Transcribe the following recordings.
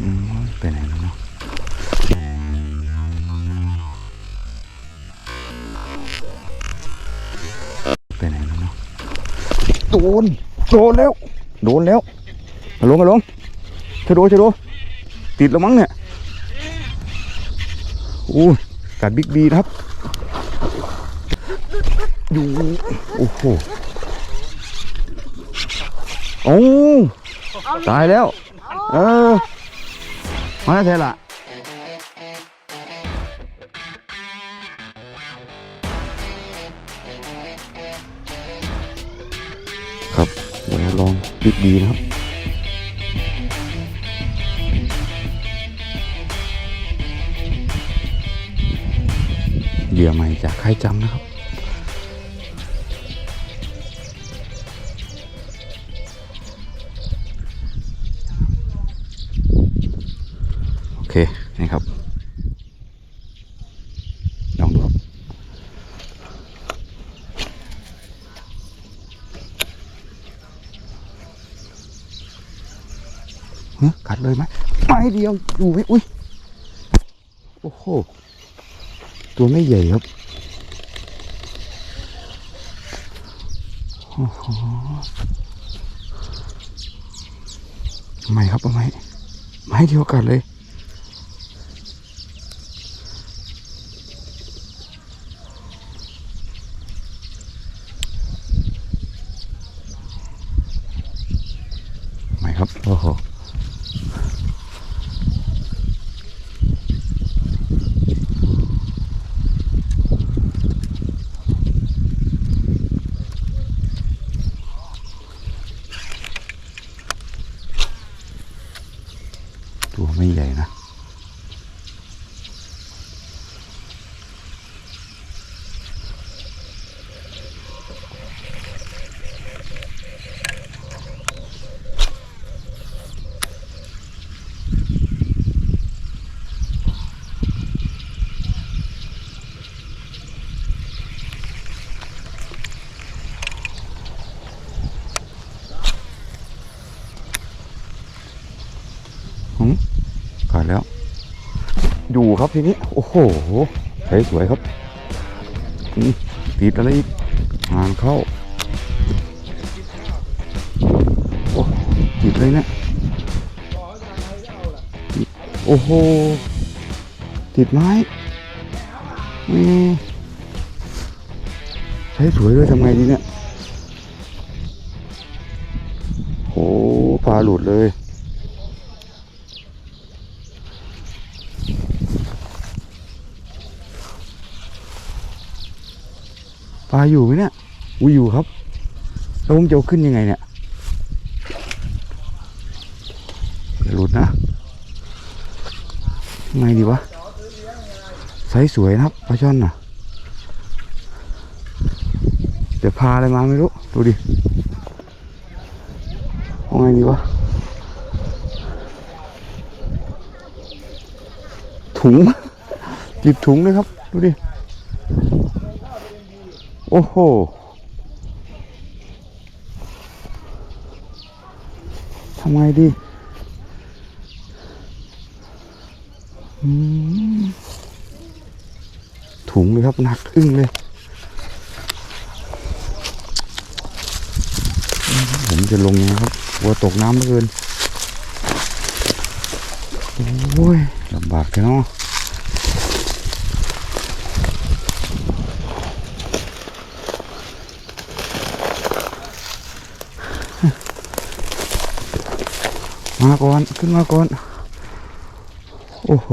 อืมไปไหนแล้วเนาะไปไหนแล้วเนาะโดนโดนแล้ว โดนแล้วมาลงมาลงชะโดชะโดติดแล้วมั้งเนี่ยอู้ยกัดบิ๊กบีนะครับ อยู่ โอ้โหโอ้ตายแล้ว เออ มาแล้วเทละครับเดี๋ยวลองบิ๊กบีนะครับเหยื่อใหม่จากค่ายจำนะครับ เฮ้กัดเลยไหมไม้เดียวอยู่ไหมอุ้ยโอ้โหตัวไม่ใหญ่ครับโอ้โหไม่ครับเอาไม้ไม้เดียวกันเลยไม่ครับโอ้โห ตัวไม่ใหญ่นะ หืมขาดแล้ว อยู่ครับทีนี้ โอ้โหใช้สวยครับติดอะไรอีกงานเข้าโอ้ติดเลยเนี่ยโอ้โห ติดไม้ใช้สวยด้วยทำไงดีเนี่ยโอ้ปลาหลุดเลย ลาอยู่ไหมเนี่ยอุ้ยอยู่ครับ แล้วผมจะขึ้นยังไงเนี่ยอย่าหลุดนะยังไงดีวะไซส์สวยนะครับปลาช่อนน่ะเดี๋ยวพาอะไรมาไม่รู้ ดูดิเอาไงดีวะ ถุง จิบถุงเลยครับ ดูดิ โอ้โห ทำไงดีถุงเลยครับ หนักอึ้งเลยผมจะลงยังไงครับกลัวตกน้ำเหลือเกิน โอ้ยลำบากแค่เนาะ มาก่อนขึ้นมาก่อน โอ้โห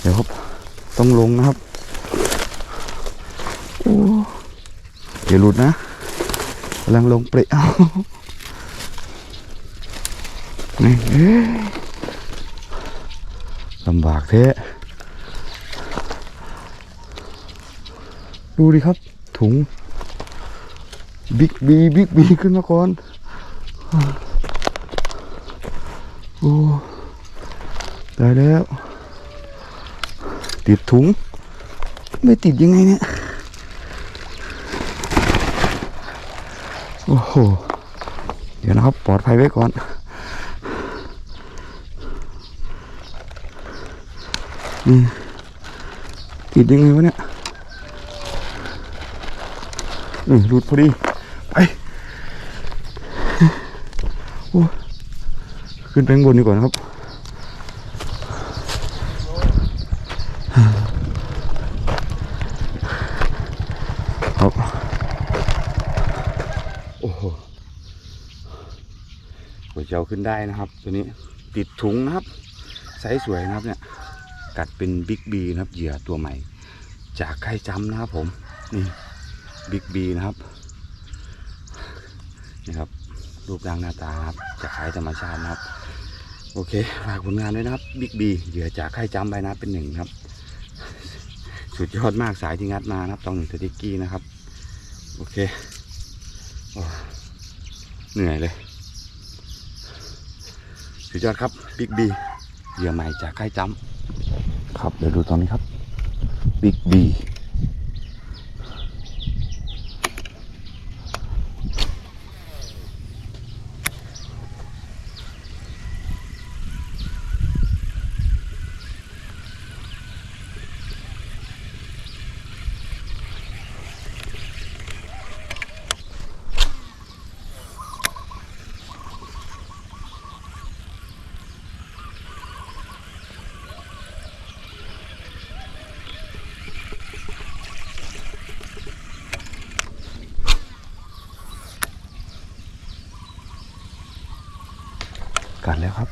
เดี๋ยวครับ ต้องลงนะครับโอ้เดี๋ยวหลุดนะกำลังลงเปรย์เอานี่ลำบากแท้ดูดิครับ ถุงบิ๊กบีบิ๊กบีขึ้นมาก่อน โอ้ตายแล้ว ติดถุง ไม่ติดยังไงเนี่ย โอ้โห เดี๋ยวนะครับ ปลอดภัยไว้ก่อนนี่ติดยังไงวะเนี่ยอือหลุดพอดี ไป โอ้ ขึ้นไปข้างบนดีกว่านะครับ ครับ โอ้โหหัวเจ้าขึ้นได้นะครับ ตัวนี้ติดถุงนะครับไซส์สวยนะครับเนี่ย กัดเป็นบิ๊กบีนะครับเหยื่อตัวใหม่ จากไข่จำนะครับผม นี่บิ๊กบีนะครับนี่ครับ รูปร่างหน้าตาครับจากไข่ธรรมชาตินะครับ โอเคฝากผลงานด้วยนะครับบิ๊กบีเหยื่อจากไข่จำใบนะเป็นหนึ่งครับ สุดยอดมากสายที่งัดมานะครับต้องหนึ่งสติกกี้นะครับ โอเคโอ้เหนื่อยเลย สุดยอดครับบิ๊กบีเหยื่อใหม่จากค่ายจำครับเดี๋ยวดูตอนนี้ครับบิ๊กบี กัดแล้วครับ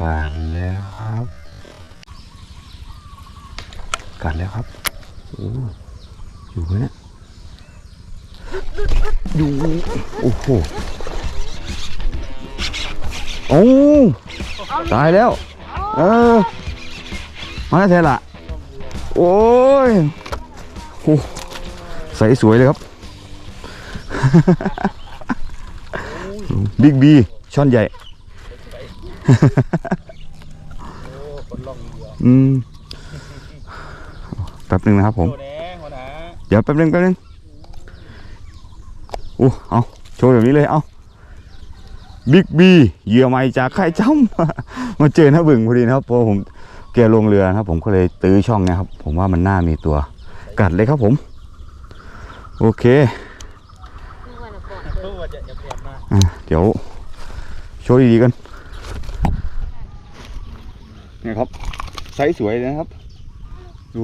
กัดแล้วครับกัดแล้วครับโอ้อยู่ไหมเนี่ยอยู่โอ้โหโอ้ตายแล้ว เออมาแล้วแท้ละโอ้ยโอ้ใสสวยเลยครับ บิ๊กบีช่อนใหญ่ อืมแป๊บหนึ่งนะครับผมโดแดงหัวหน้าเดี๋ยวแป๊บหนึงแป๊บหนึงอู้เอาโชว์แบบนี้เลยเอาบิ๊กบีเหยื่อใหม่จากค่ายจ้ำมาเจอหน้าบึงพอดีนะครับเพราะผมแกลงเรือนะครับ ผมก็เลยตื้อช่องเนะครับ ผมว่ามันน่ามีตัวกัดเลยครับผม โอเค ตู้ว่าจะจะเปลี่ยนมา อะเดี๋ยวโชว์ดีๆกันนี่ครับไซส์สวยเลยนะครับ ดู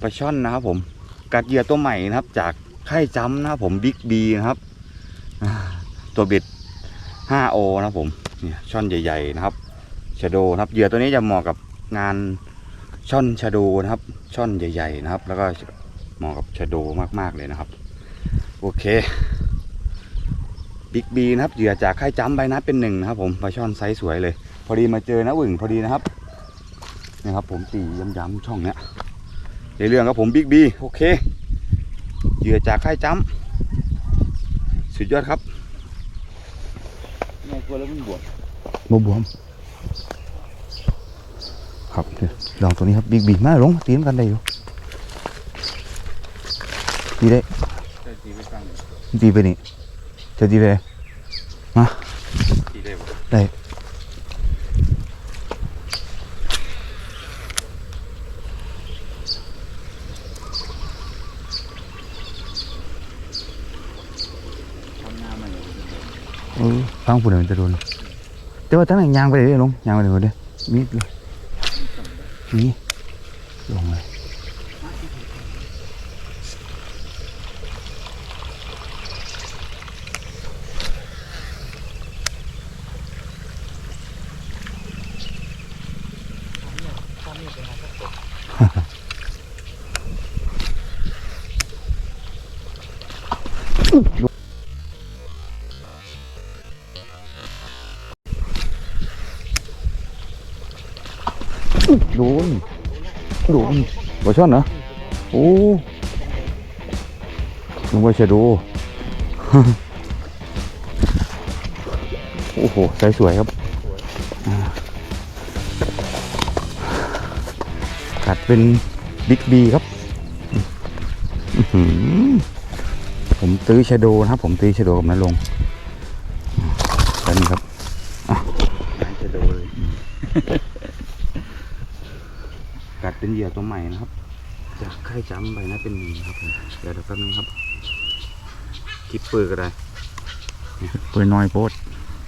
ปลาช่อนนะครับ ผมกัดเหยื่อตัวใหม่นะครับ จากค่ายจำนะครับผมบิ๊กบีนะครับตัวบิด 5O นะครับผมเนี่ยช่อนใหญ่ ๆ นะครับชะโดนะครับเหยื่อตัวนี้จะเหมาะกับงานช่อนชะโดนะครับ ช่อนใหญ่ ๆ นะครับ แล้วก็เหมาะกับชะโดมากๆเลยนะครับ โอเค บิ๊กบีนะครับเหยื่อจากค่ายจ้ำใบนัดเป็นหนึ่งนะครับ ผมปลาช่อนไซส์สวยเลย พอดีมาเจอนะหวึงพอดีนะครับนะครับ ผมตีย้ำๆช่องเนี้ยในเรื่องครับผมบิ๊กบีโอเคเหยื่อจากค่ายจ้ำสุดยอดครับเนี่ยกลัวแล้วมันบวมบวบวมครับเดี๋ยวลองตัวนี้ครับบิ๊กบีมาลงตีนกันได้อยู่ตีได้จะตีไปฟังตีไปนี่จะตีไป ตีได้บ่ได้ทำหน้ามันอยู่เออฟังผู้เดียวมันจะโดนแต่ว่าทั้งนั้นยางไปเลยลงยางไปเลยเด้มีดเลยนี่ลงเลย โดนโดนบอช่อนเหรอโอ้ลงไปเชดู โอ้โหใสสวยครับกัดเป็นบิ๊กบีครับผมตื้อชโดนะครับ ผมตื้อชโดกับนั้นลงแล้วนี่ครับจะโดน กัดเป็นเหยื่อตัวใหม่นะครับจากไข่จ้ำไปนะเป็นหมีครับผมเดี๋ยวเดี๋ยวแป๊บนึงครับคลิปเปิดก็ได้เปิดน้อยโพด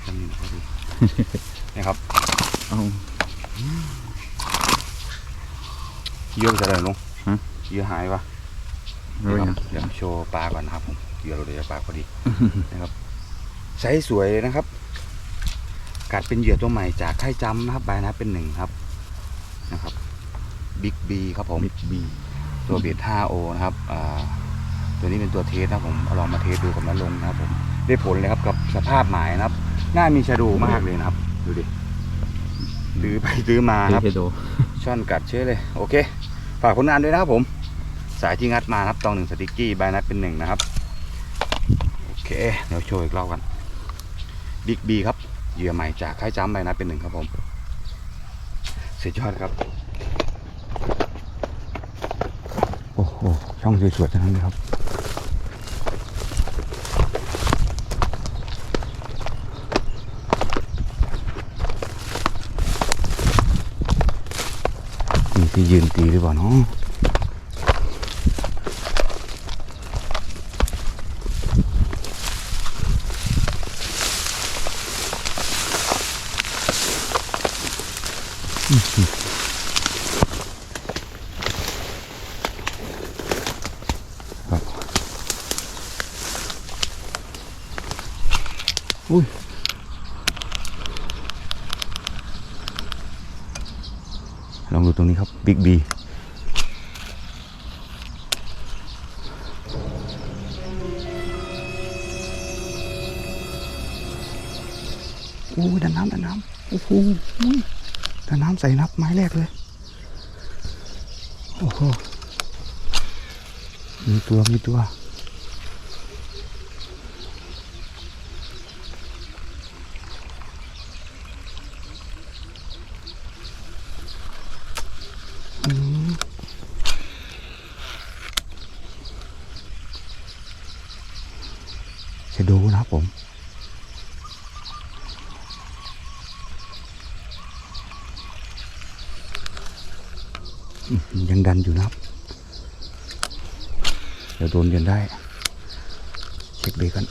จำนี่นะครับพี่นี่ครับเอาเหยื่อจะอะไรลงฮะเหยื่อหายปะเฮ้ยคนะรับเดี๋ยวโชว์ปลาก่อนนะครับผมเหยื่อเราเดี๋ยวปลาพอดีนะครับไซส์สวยเลยนะครับ กัดเป็นเหยื่อตัวใหม่จากไข่จ้ำนะครับใบนะเป็นหนึ่งครับนะครับ บิ๊กบีครับผมบิ๊กบีตัวเบท 5O นะครับอ่าตัวนี้เป็นตัวเทสนะครับผมเอาลองมาเทสดูกับน้าลงนะครับผมได้ผลเลยครับกับสภาพหมายนะครับ หน้ามีชะดูมากเลยนะครับ ดูดิซื้อไปซื้อมาครับเทโดช่อนกัดเชื้อเลยโอเค ฝากผลงานด้วยนะครับผม สายที่งัดมานะครับตองหนึ่งสติกกี้ใบนัดเป็นหนึ่งนะครับโอเคเดี๋ยวโชว์อีกรอบกันบิ๊กบีครับเหยื่อใหม่จากค่ายจ้ำใบนัดเป็นหนึ่งครับผมสุดยอดครับ โอ้โห ช่องสวยๆทั้งนั้นเลยครับมีที่ยืนตีหรือเปล่าเนาะอื้อหือครับอุ้ย ลองดูตรงนี้ครับบิ๊กบีโอ้ดันน้ำดันน้ำโอ้โหดันน้ำใส่นับไม้แรกเลย โอ้โหมีตัวมีตัว จะดูนะครับผม ยังดันอยู่นะครับเดี๋ยวโดนกันได้ เช็คเบรกัน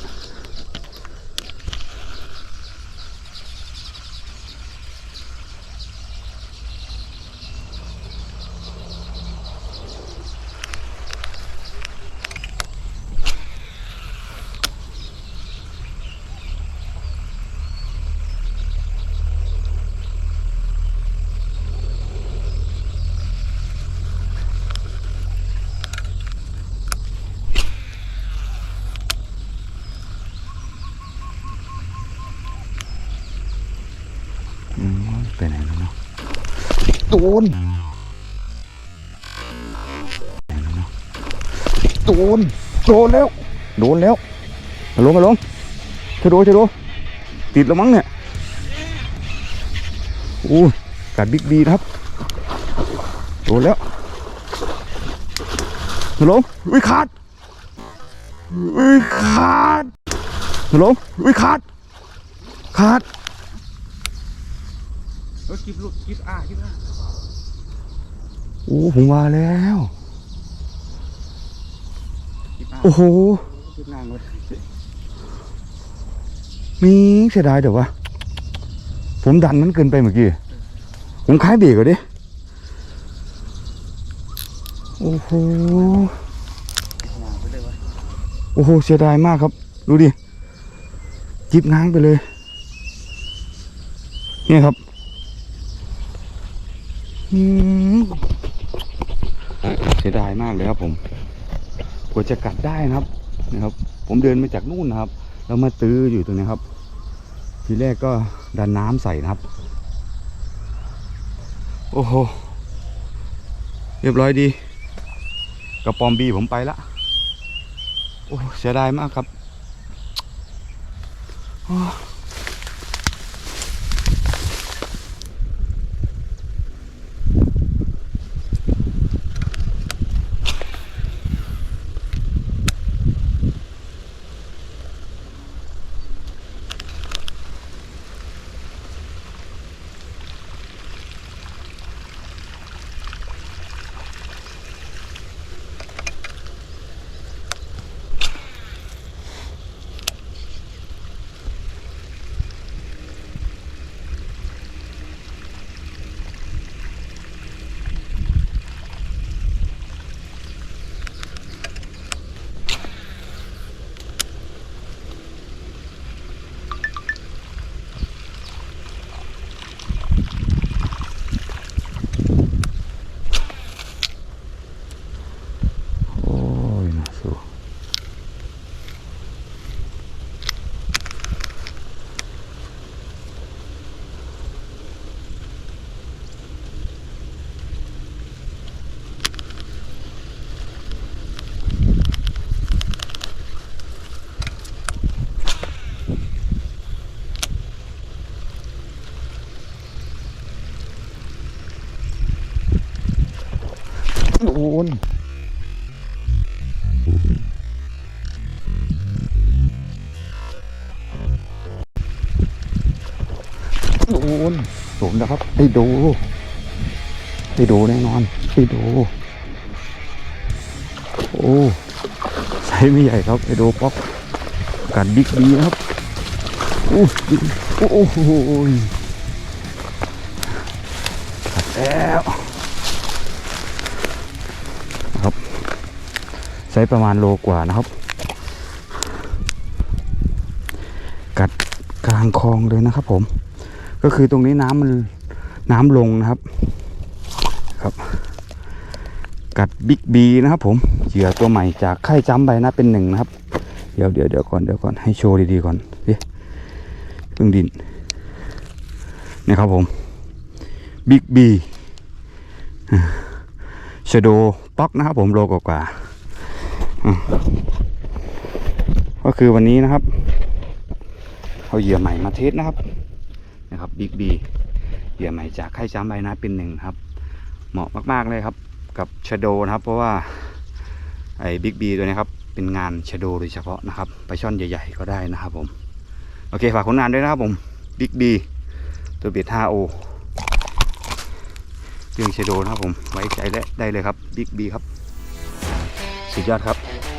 อืมไปไหนแล้วเนาะโด นไปไหนโดน โดนแล้ว โดนแล้วมาลงมาลงจะโดนจะโดนติดแล้วมั้งเนี่ยโอ้กัดบิ๊กบีนะครับ โดนแล้วมาลงอุ้ยขาดอุ้ยขาดมาลงอุ้ยขาด ขาดเฮ้ยคลิปลูกคลิปอ่าคลิปอ่า โอ้ผมมาแล้วคลิปอ่าโอ้โหคลิปนางเลยมีเสียดายเดี๋ยววะ ผมดันมันเกินไปเมื่อกี้ ผมคล้ายเบรกเลยดิ โอ้โหนางไปเลยวะโอ้โห เสียดายมากครับ ดูดิ จิบง้างไปเลยเนี่ยครับ อืม เสียดายมากเลยครับผมกว่าจะกัดได้นะครับนะครับ ผมเดินมาจากนู่นนะครับ แล้วมาตื้ออยู่ตรงนี้ครับ ทีแรกก็ดันน้ำใส่นะครับ โอ้โห เรียบร้อยดีกระปอมบีผมไปละโอ้เสียดายมากครับโอ้ นโดนโดนแล้วครับได้ดูได้ดูแน่นอนได้ดูโอ้ไซส์ไม่ใหญ่ครับไอโดป๊อกกัดบิ๊กดีนะครับโอ้บิ๊กโอ้โหกัดแล้วครับ ไซส์ประมาณโลกว่านะครับ กัดกลางคลองเลยนะครับผม ก็คือตรงนี้น้ำมันน้ำลงนะครับครับ กัดบิ๊กบีนะครับผมเหยื่อตัวใหม่จากค่ายจ้ำไปนะเป็นหนึ่งนะครับ เดี๋ยวเดี๋ยวเดี๋ยวก่อนเดี๋ยวก่อนให้โชว์ดีๆก่อนดิเพิ่งดินนี่ครับผมบิ๊กบีชโดป๊อกนะครับผมโลกว่า ก็คือวันนี้นะครับเอาเหยื่อใหม่มาเทสนะครับ นะครับบิ๊กบีเหยื่อใหม่จากค่ายจ้ำใบนะเป็นหนึ่งครับ เหมาะมากๆเลยครับ กับชโดนะครับ เพราะว่าไอ้บิ๊กบีตัวนี้ครับเป็นงานชโดโดยเฉพาะนะครับไปลาช่อนใหญ่ๆก็ได้นะครับผมโอเคฝากผลงานด้วยนะครับผมบิ๊กบีตัวเบียด 5O เรื่องชโดนะครับผมไว้ใจได้ได้เลยครับบิ๊กบีครับ สุดยอดครับ